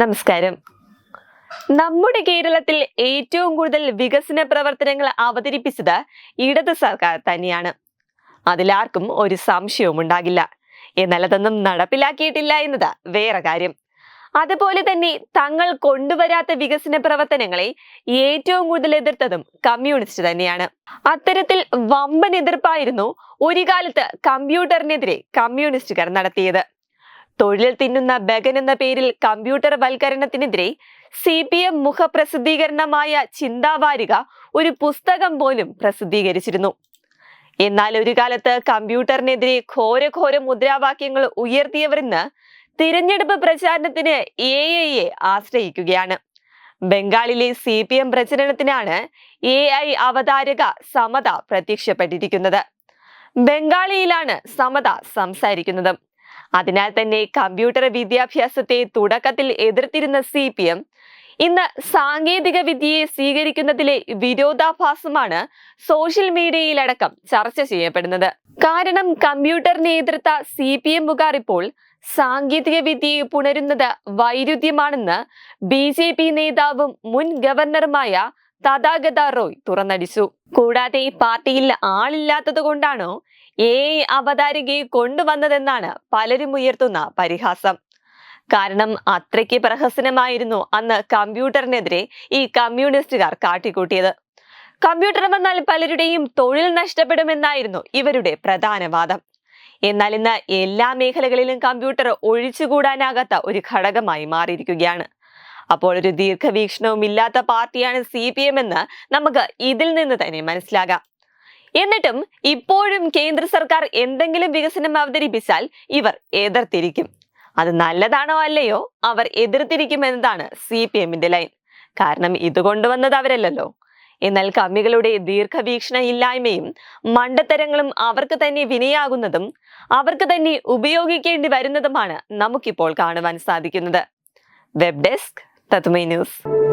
നമസ്കാരം. നമ്മുടെ കേരളത്തിൽ ഏറ്റവും കൂടുതൽ വികസന പ്രവർത്തനങ്ങൾ അവതരിപ്പിച്ചത് ഇടത് സർക്കാർ തന്നെയാണ്. അതിലാർക്കും ഒരു സംശയവും ഉണ്ടാകില്ല. എന്നാൽ അതൊന്നും നടപ്പിലാക്കിയിട്ടില്ല എന്നത് വേറെ കാര്യം. അതുപോലെ തന്നെ തങ്ങൾ കൊണ്ടുവരാത്ത വികസന പ്രവർത്തനങ്ങളെ ഏറ്റവും കൂടുതൽ എതിർത്തതും കമ്മ്യൂണിസ്റ്റ് തന്നെയാണ്. അത്തരത്തിൽ വമ്പൻ എതിർപ്പായിരുന്നു ഒരു കാലത്ത് കമ്പ്യൂട്ടറിനെതിരെ കമ്മ്യൂണിസ്റ്റുകാർ നടത്തിയത്. തൊഴിൽ തിന്നുന്ന ബഗൻ എന്ന പേരിൽ കമ്പ്യൂട്ടർ വൽക്കരണത്തിനെതിരെ സി പി എം മുഖപ്രസിദ്ധീകരണമായ ചിന്താവാരിക ഒരു പുസ്തകം പോലും പ്രസിദ്ധീകരിച്ചിരുന്നു. എന്നാൽ ഒരു കാലത്ത് കമ്പ്യൂട്ടറിനെതിരെ ഘോരഘോര മുദ്രാവാക്യങ്ങൾ ഉയർത്തിയവരിന്ന് തിരഞ്ഞെടുപ്പ് പ്രചാരണത്തിന് എ ആശ്രയിക്കുകയാണ്. ബംഗാളിലെ സി പി എം പ്രചരണത്തിനാണ് എ ഐ അവതാരക സമത പ്രത്യക്ഷപ്പെട്ടിരിക്കുന്നത്. ബംഗാളിയിലാണ് സമത സംസാരിക്കുന്നത്. അതിനാൽ തന്നെ കമ്പ്യൂട്ടർ വിദ്യാഭ്യാസത്തെ തുടക്കത്തിൽ എതിർത്തിരുന്ന സി പി എം ഇന്ന് സാങ്കേതിക വിദ്യയെ സ്വീകരിക്കുന്നതിലെ വിരോധാഭാസമാണ് സോഷ്യൽ മീഡിയയിലടക്കം ചർച്ച ചെയ്യപ്പെടുന്നത്. കാരണം കമ്പ്യൂട്ടറിനെ എതിർത്ത സി പി എമ്മുകാർ ഇപ്പോൾ സാങ്കേതിക വിദ്യയെ പുണരുന്നത് വൈരുദ്ധ്യമാണെന്ന് ബി ജെ പി നേതാവും മുൻ ഗവർണറുമായ തഥാഗത റോയ് തുറന്നടിച്ചു. കൂടാതെ പാർട്ടിയിൽ ആളില്ലാത്തത് കൊണ്ടാണോ ഏ അവതാരികയെ കൊണ്ടുവന്നതെന്നാണ് പലരും ഉയർത്തുന്ന പരിഹാസം. കാരണം അത്രയ്ക്ക് പ്രഹസനമായിരുന്നു അന്ന് കമ്പ്യൂട്ടറിനെതിരെ ഈ കമ്മ്യൂണിസ്റ്റുകാർ കാട്ടിക്കൂട്ടിയത്. കമ്പ്യൂട്ടർ വന്നാൽ പലരുടെയും തൊഴിൽ നഷ്ടപ്പെടുമെന്നായിരുന്നു ഇവരുടെ പ്രധാന വാദം. എന്നാൽ ഇന്ന് എല്ലാ മേഖലകളിലും കമ്പ്യൂട്ടർ ഒഴിച്ചുകൂടാനാകാത്ത ഒരു ഘടകമായി മാറിയിരിക്കുകയാണ്. അപ്പോൾ ഒരു ദീർഘവീക്ഷണവും ഇല്ലാത്ത പാർട്ടിയാണ് സി പി എം എന്ന് നമുക്ക് ഇതിൽ നിന്ന് തന്നെ മനസ്സിലാകാം. എന്നിട്ടും ഇപ്പോഴും കേന്ദ്ര സർക്കാർ എന്തെങ്കിലും വികസനം അവതരിപ്പിച്ചാൽ ഇവർ എതിർത്തിരിക്കും. അത് നല്ലതാണോ അല്ലയോ? അവർ എതിർത്തിരിക്കും എന്നതാണ് സി പി എമ്മിന്റെ ലൈൻ. കാരണം ഇത് കൊണ്ടുവന്നത് അവരല്ലല്ലോ. എന്നാൽ കമ്മികളുടെ ദീർഘവീക്ഷണ ഇല്ലായ്മയും മണ്ടത്തരങ്ങളും അവർക്ക് തന്നെ വിനയാകുന്നതും അവർക്ക് തന്നെ ഉപയോഗിക്കേണ്ടി വരുന്നതുമാണ് നമുക്കിപ്പോൾ കാണുവാൻ സാധിക്കുന്നത്. Web desk Tatumay News.